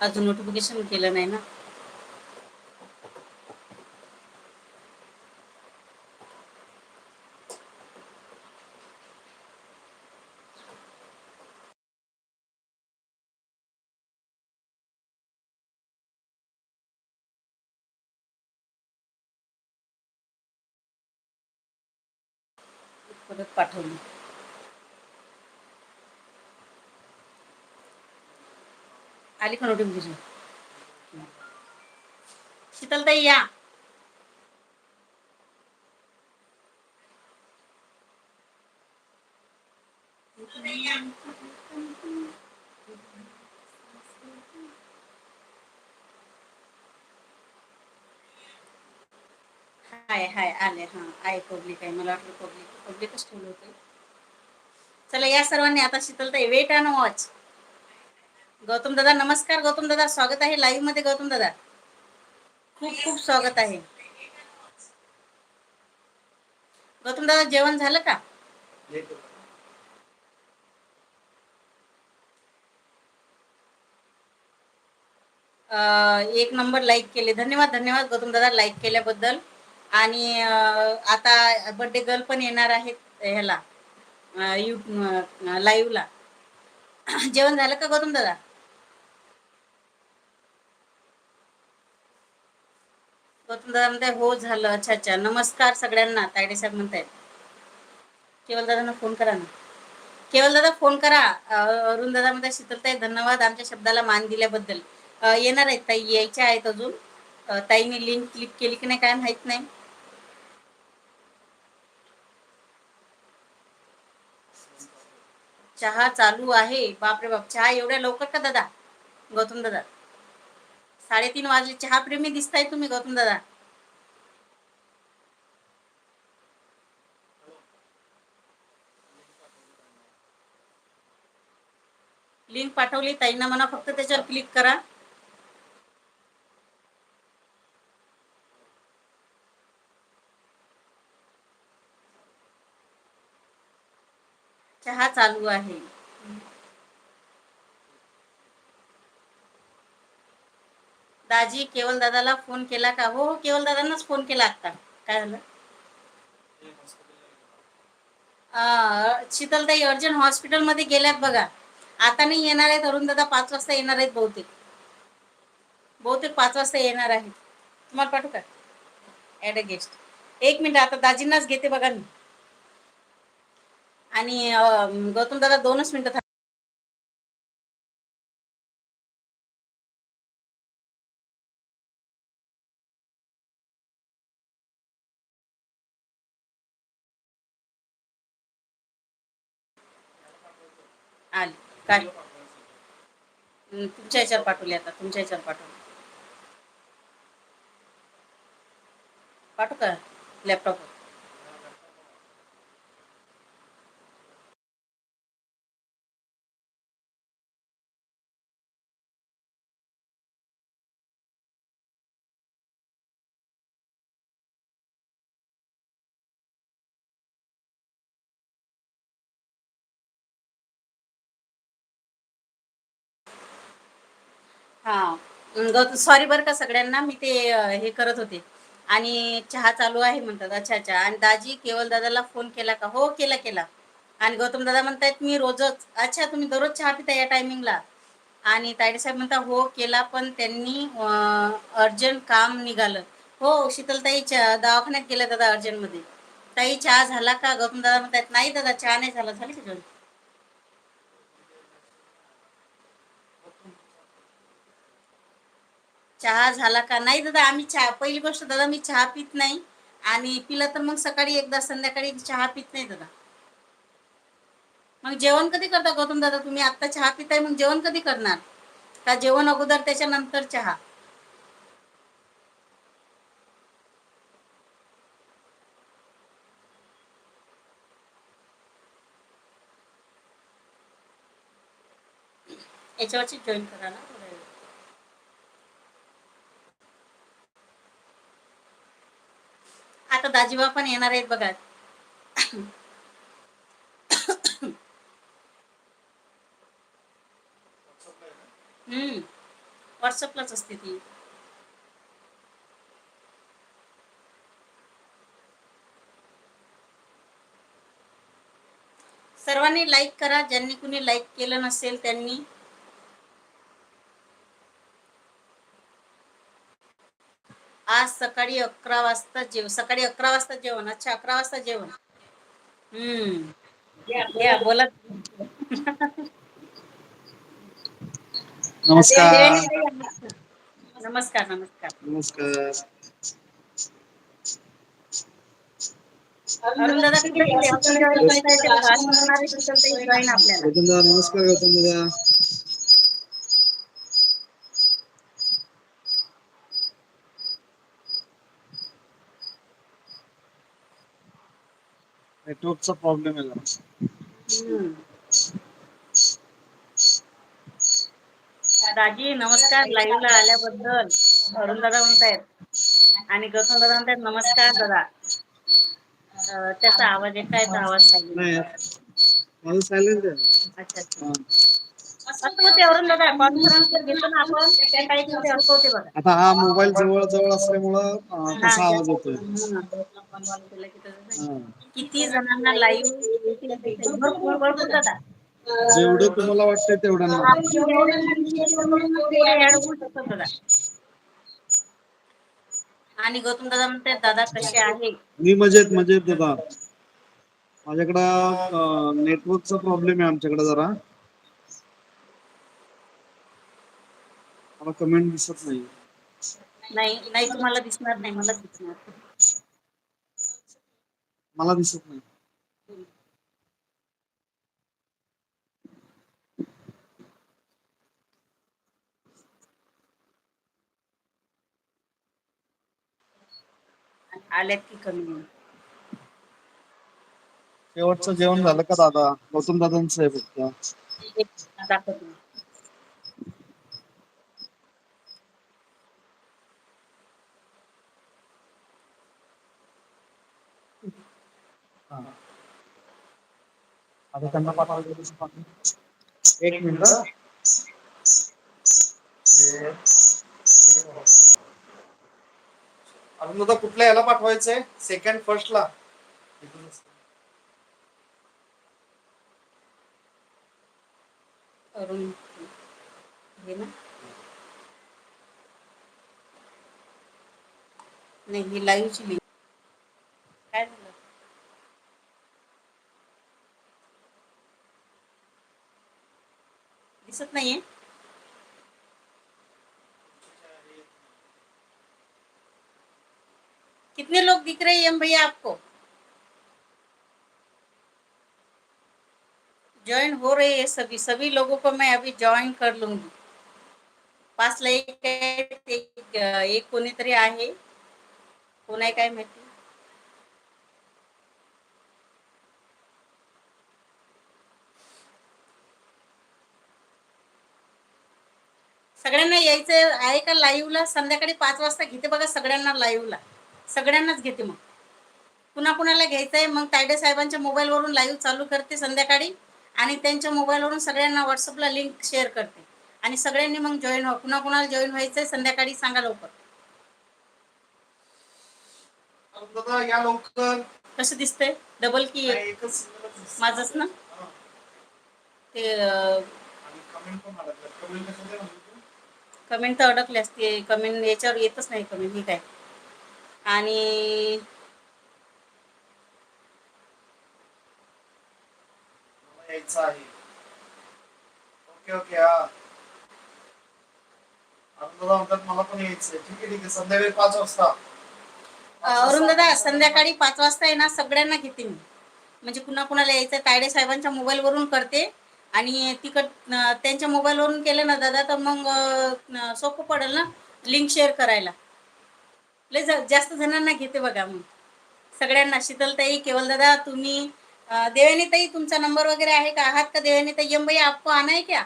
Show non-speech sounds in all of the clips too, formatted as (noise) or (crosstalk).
अजून नोटिफिकेशन केलं नाही ना. परत पाठवली. आली का नोटिफिकेशन शीतलताई या. हाय हाय आले हा आहे पब्लिक आहे. मला वाटलं पब्लिक पब्लिकच ठेवलं होतं. चला या सर्वांनी आता शीतलताई वेट अँड वॉच. गौतम दादा नमस्कार गौतम दादा. स्वागत आहे लाईव्हमध्ये गौतम दादा. खूप खूप स्वागत आहे. गौतम दादा जेवण झालं का? अं, एक नंबर लाईक केले. धन्यवाद धन्यवाद गौतम दादा लाईक केल्याबद्दल. आणि आता बर्थडे गर्ल पण येणार आहेत ह्याला यू लाईव्हला जेवण झालं का गौतम दादा? गौतम दादा म्हणताय हो झालं. अच्छा अच्छा. नमस्कार सगळ्यांना. तायडे साहेब म्हणतायत. केवल दादांना फोन करा ना. केवल दादा फोन करा. अरुण दादा म्हणताय शीतलताई धन्यवाद आमच्या शब्दाला मान दिल्याबद्दल. येणार आहेत ताई. यायच्या आहेत अजून. ताईने लिंक क्लिक केली की नाही काय माहीत नाही. चहा चालू आहे. बापरे बाप. चहा एवढ्या लवकर का दादा? गौतम दादा. साडेतीन वाजले. चहा प्रेमी दिसताय तुम्ही गौतम दादा. लिंक पाठवली ताईंना म्हणा फक्त त्याच्यावर क्लिक करा. चहा चालू आहे. दाजी केवल दादाला फोन केला का? हो हो केवल दादांनाच फोन केला आता. काय झालं? शीतलताई अर्जंट हॉस्पिटलमध्ये गेल्यात बघा. आता नाही येणार आहेत अरुण दादा पाच वाजता येणार आहेत बहुतेक. बहुतेक पाच वाजता येणार आहेत. तुम्हाला पाठवू का? ॲड अ गेस्ट एक मिनिट आता दाजींनाच घेते बघा मी. आणि गौतम दादा दोनच मिनिटं आले. काय? तुमच्या ह्याच्यावर पाठवले आता तुमच्या ह्याच्यावर पाठवले. पाठवू का? लॅपटॉपवर हा. सॉरी बरं का सगळ्यांना मी ते अं, हे करत होते. आणि चहा चालू आहे म्हणतात. अच्छा अच्छा. आणि दाजी केवल दादाला फोन केला का? हो केला केला. आणि गौतम दादा म्हणतायत मी रोजच अच्छा तुम्ही दररोज चहा पिता या टायमिंगला आणि तायडे साहेब म्हणता हो केला पण त्यांनी अर्जंट काम निघालं. हो शीतलताई च- दवाखान्यात गेल्या दादा अर्जंटमध्ये. ताई चहा झाला का? गौतम दादा म्हणतात नाही दादा चहा नाही झाला. झाली का जेवण? चहा झाला का? नाही दादा आम्ही चहा पहिली गोष्ट दादा मी चहा पित नाही. आणि पिला तर मग सकाळी एकदा संध्याकाळी चहा पित नाही दादा. मग जेवण कधी करता गौतम दादा तुम्ही? आता चहा पिताय मग जेवण कधी करणार? का जेवण अगोदर त्याच्यानंतर चहा? याच्यावरची जॉईन करा ना. आता दाजीबा पण येणार आहेत बघा. हम्म. व्हॉट्सअपलाच असते ती. सर्वांनी लाईक करा. ज्यांनी कुणी लाईक केलं नसेल त्यांनी आज सकाळी अकरा वाजता जेव सकाळी अकरा वाजता जेवण अच्छा अकरा वाजता जेवण. हम्म. या बोला. नमस्कार. नमस्कार. नमस्कार नमस्कार. अरुण दादा कुठे गेले? आपण आपल्याला गौतम दादा नमस्कार गौतम दादा. नेटवर्कचा प्रॉब्लेम आहे जरा. दाजी नमस्कार लाईव्ह ला आल्याबद्दल. अरुण दादा म्हणतायत. आणि गौतम दादा म्हणतायत नमस्कार दादा. त्याचा आवाज आहे काय तो आवाज पाहिजे. माझं सायलेंट आहे. अच्छा अच्छा. कॉन्फरन्स जर घेतो ना आपण त्या बघा. आता हा मोबाईल जवळ जवळ असल्यामुळं अं, तसा आवाज येतोय. हा. किती जणांना लाईव्ह भरपूर भरपूर दादा. जेवढं तुम्हाला वाटतंय तेवढं आपण जेवढे होऊ आणि गौतम दादा म्हणतात दादा कसे आहे? मी मजेत मजेत दादा. माझ्याकडं नेटवर्कचा प्रॉब्लेम आहे आमच्याकडे जरा. मला कमेंट दिसत नाही नाही नाही तुम्हाला दिसणार नाही मला दिसणार. मला दिसत नाही. आल्यात की कमी शेवटचं जेवण झालं का दादा? गौतम दादांचं आहे फक्त. दाखवतो. आता त्यांना पाठवायचं एक मिनिट. अजून दादा कुठल्या याला पाठवायचंय? सेकंड फर्स्ट ला. नाही ही लाईव्हची लिंक काय झालं? दिसत नाहीये कितने लोग दिख रहे हैं भैया आपको? ज्वाइन हो रहे हैं सभी। सभी लोगों को मैं अभी ज्वाइन कर लूँगी। आहे, एक एक कोणीतरी आहे कोण आहे काय माहिती सगळ्यांना यायचं आहे का लाईव्हला संध्याकाळी पाच वाजता घेते बघा सगळ्यांना लाईव्हला सगळ्यांनाच घेते मग. कुणा कुणाला घ्यायचं आहे मग तायडे साहेबांच्या मोबाईलवरून लाईव्ह चालू करते संध्याकाळी आणि त्यांच्या मोबाईलवरून सगळ्यांना व्हॉट्सअपला लिंक शेअर करते. आणि सगळ्यांनी मग जॉईन व्हा कुणा कुणाला जॉईन व्हायचंय संध्याकाळी सांगा लवकर. कसं दिसतंय? डबल की. माझंच ना. ते कमेंट तर अडकले असते कमेंट याच्यावर येतच नाही कमेंट ही काय? आणि ओके ओके हा. अजून दादा म्हणतात मला पण यायचंय. ठीक आहे ठीक आहे. संध्याकाळी पाच वाजता. अरुण दादा संध्याकाळी पाच वाजता आहे ना सगळ्यांना घेते मी. म्हणजे कुणा कुणाला यायचं तायडे साहेबांच्या मोबाईलवरून करते. आणि तिकट त्यांच्या मोबाईलवरून केलं ना दादा तर मग सोपं पडेल ना लिंक शेअर करायला. लय जा- जास्त जणांना घेते बघा मग. सगळ्यांना शीतलताई केवलदादा तुम्ही अं, तुमचा नंबर वगैरे आहे का? आहात का देवयानीताई? यम भाई आपको आना है क्या?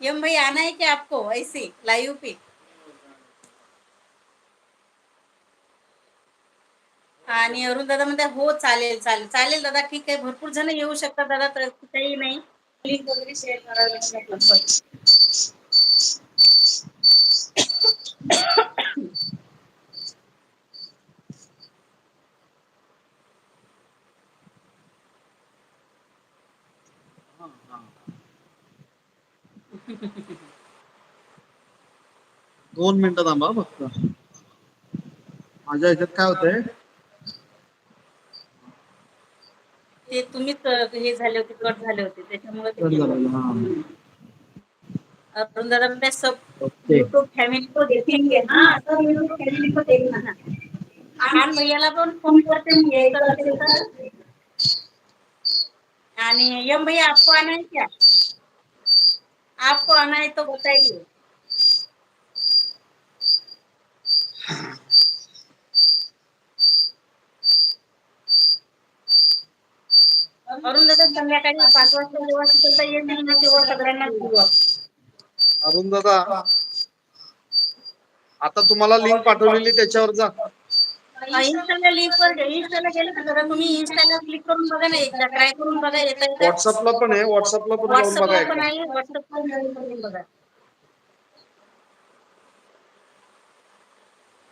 यम भाई आना है क्या आपको? ऐसे लाईव्ह पे. आणि अरुण दादा म्हणते हो चालेल चालेल. चालेल दादा ठीक आहे. भरपूर जण येऊ शकतात दादा तर काही नाही. लिंक दोन मिनट थांबा फक्त. माझ्या ह्याच्यात काय होतंय? ते तुम्हीच हे झाले होते कट झाले होते त्याच्यामुळे. अरुण दादा सब यूट्यूब फॅमिली को देखेंगे हाँ सब यूट्यूब फॅमिली को देखना भैयाला पण फोन करते आणि यम भैया आपको आना है क्या? आपको आना है तो बताइए. अरुण दादा संध्याकाळी पाच वाजता जेव्हा तिथं येईल ना तेव्हा सगळ्यांना. अरुण दादा आता तुम्हाला लिंक पाठवलेली त्याच्यावर जा. इन्स्टाला लिंक वर इन्स्टाला गेलं का जरा तुम्ही इन्स्टाला क्लिक करून बघा ना एकदा. ट्राय करून बघा येत व्हॉट्सअपला पण आहे. व्हॉट्सअपला पण जाऊन व्हॉट्सअपला पण एकदा. आहे. व्हॉट्सअपला जाऊन करून बघा.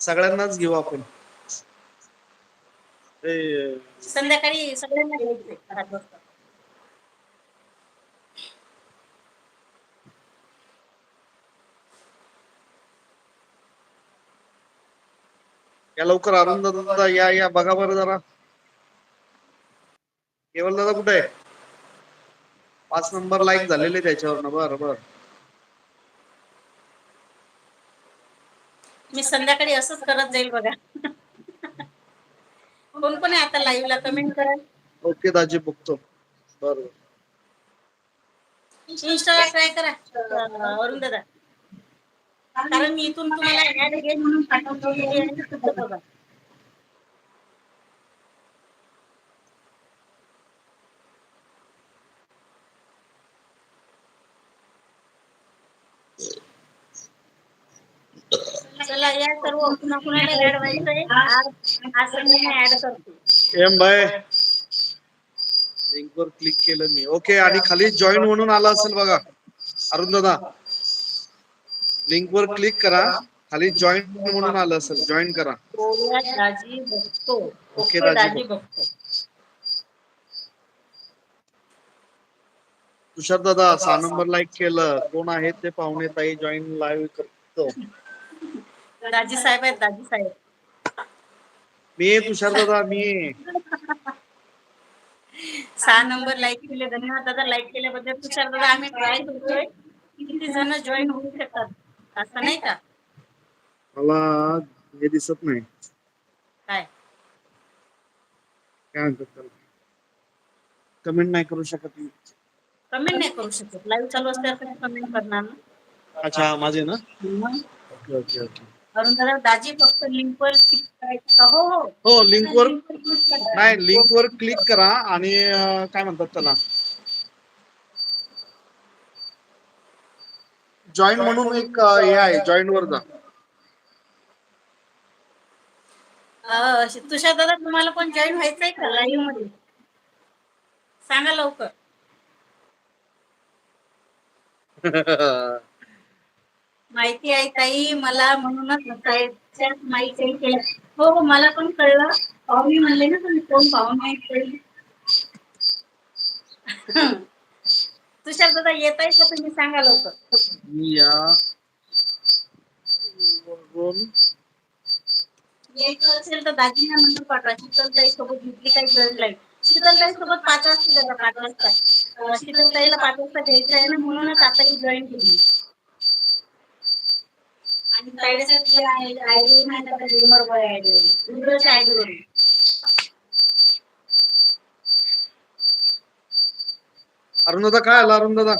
सगळ्यांनाच घेऊ आपण. संध्याकाळी सगळ्यांना वाजता या लवकर अरुण दादा या या बघा बरं जरा. केवल दादा कुठे आहे? पाच नंबर लाईक झालेले त्याच्यावर ना बरं बरं. मी संध्याकाळी असंच करत जाईल बघा. कोण कोण आहे आता लाईव्हला कमेंट करा. ओके दाजी बघतो. बरं. इन्स्टाला ट्राय करा. अं, अरुण दादा. कारण मी इथून तुम्हाला ऍड म्हणून पाठवलेली सर्व कुणा कुणाला ऍड व्हायचंय. आज आज संध्याकाळी ऍड करते एम बाय. लिंक वर क्लिक केलं मी. ओके आणि खाली जॉईन म्हणून आला असेल बघा. अरुण दादा. लिंक वर क्लिक करा. खाली जॉईन म्हणून आलं असेल. जॉईन करा. ओके, दाजी तुषार दादा सहा नंबर लाईक केलं. कोण आहेत ते पाहुणे ताई? जॉईन लाईव्ह करतो. दाजी साहेब आहेत दाजी साहेब. मी तुषार दादा मी. सहा नंबर लाईक केले धन्यवाद दादा लाईक केल्याबद्दल. तुषार दादा आम्ही ट्राय करतोय. किती जण जॉईन होऊ शकतात? असं नाही का? मला हे दिसत नाही. काय? काय म्हणतात त्याला? कमेंट नाही करू शकत मी. कमेंट नाही करू शकत. लाईव्ह चालू असल्यावर कमेंट करणार ना? अच्छा माझे ना? ओके ओके ओके दादा दाजी फक्त लिंक वर click करायचं का? हो हो. हो लिंक वर. नाही लिंक वर क्लिक करा आणि अं, काय म्हणतात त्याला? जॉईन म्हणून एक अं, हे आहे जॉईन वर जा. अं, तुषार दादा तुम्हाला पण जॉईन व्हायचंय का लाईव्हमध्ये? सांगा लवकर. (laughs) माहिती आहे ताई मला म्हणूनच माहिती केलं हो हो मला पण कळलं. पाहुणे म्हणले ना तुम्ही कोण पाहुणे आहेत ते. तुषार दादा येत आहे का तुम्ही सांगा लवकर? यायचं असेल तर दाजींना नंबर पाठवा. शीतलताई सोबत घेतली काही गरज नाही. शीतलताई सोबत पाच वाजता दादा पाच वाजता. शीतलताईला पाच वाजता घ्यायचं आहे ना म्हणूनच आता ही जॉईन केली. आणि आयडी आयडी अरुण दादा काय आला अरुण दादा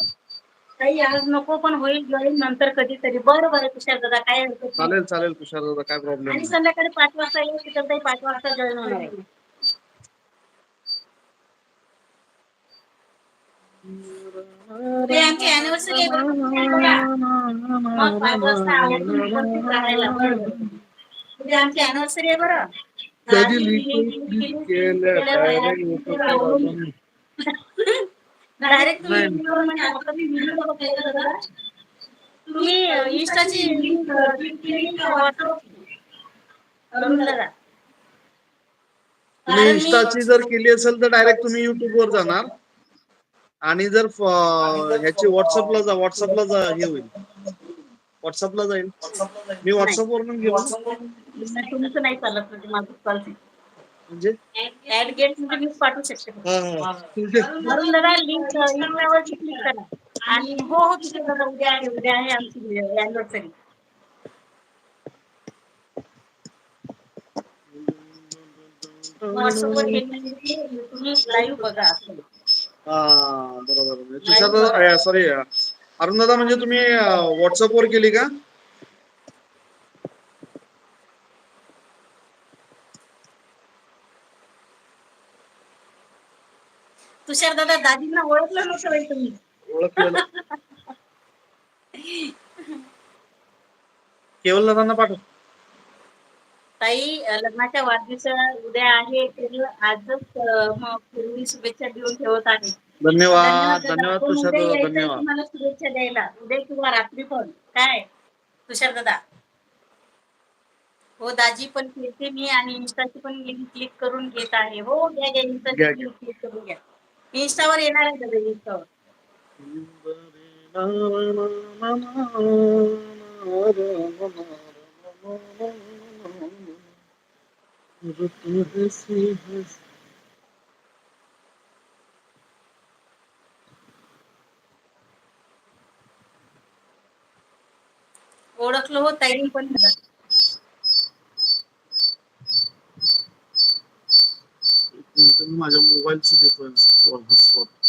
काही आज नको पण होईल जॉईन नंतर कधीतरी. बरं बरं तुषार दादा काय हरकत नाही. चालेल चालेल तुषार दादा काय प्रॉब्लेम आणि संध्याकाळी पाच वाजता येईल शीतलताई पाच वाजता जॉईन होणार आहे. आमची अॅनिव्हर्सरी आहे बरं. मग पाच वाजता आवरून उपस्थित राहायला बरं? बरं. उद्या आमची अॅनिव्हर्सरी आहे बरं. डायरेक्ट. (laughs) तुम्ही तुम्ही इंस्टाची इंस्टाची जर केली असेल तर डायरेक्ट तुम्ही युट्यूब वर जाणार. आणि जर ह्याची व्हॉट्सअपला जा व्हॉट्सअपला जा हे होईल. व्हॉट्सअपला जाईल. मी व्हॉट्सअप वरून घेऊ. तुमचं नाही चालत म्हणजे माझं चालते म्हणजे? ऍड गेट म्हणजे पाठवू शकते. वरून दादा लिंक लिंकवर क्लिक करा. आणि हो हो तुझ्या दादा उद्या आहे उद्या आहे आमची अॅनिव्हर्सरी व्हॉट्सअपवर तुम्ही लाईव्ह बघा असं. हा बरोबर. तुषार दादा सॉरी अरुण दादा म्हणजे तुम्ही व्हॉट्सअप वर केली का? तुषार दादा दादींना ओळखलं नव्हतं बाई तुम्ही. ओळखलेलं (laughs) केवल दादांना पाठव. ताई लग्नाच्या वाढदिवस उद्या आहे तर आजच पूर्वी शुभेच्छा देऊन ठेवत आहे. धन्यवाद. धन्यवाद तुषार दादा धन्यवाद. तुम्हाला शुभेच्छा द्यायला. उद्या किंवा रात्री पण. काय? तुषार दादा. हो दाजी पण फिरते मी आणि इन्स्टाची पण लिंक क्लिक करून घेत आहे. हो घ्या घ्या इन्स्टाची. लिंक क्लिक करून घ्या. इन्स्टावर येणार आहे दादा इन्स्टावर. ओळखलं हो ताई पण माझ्या मोबाईलच देतोय ना हॉटस्पॉट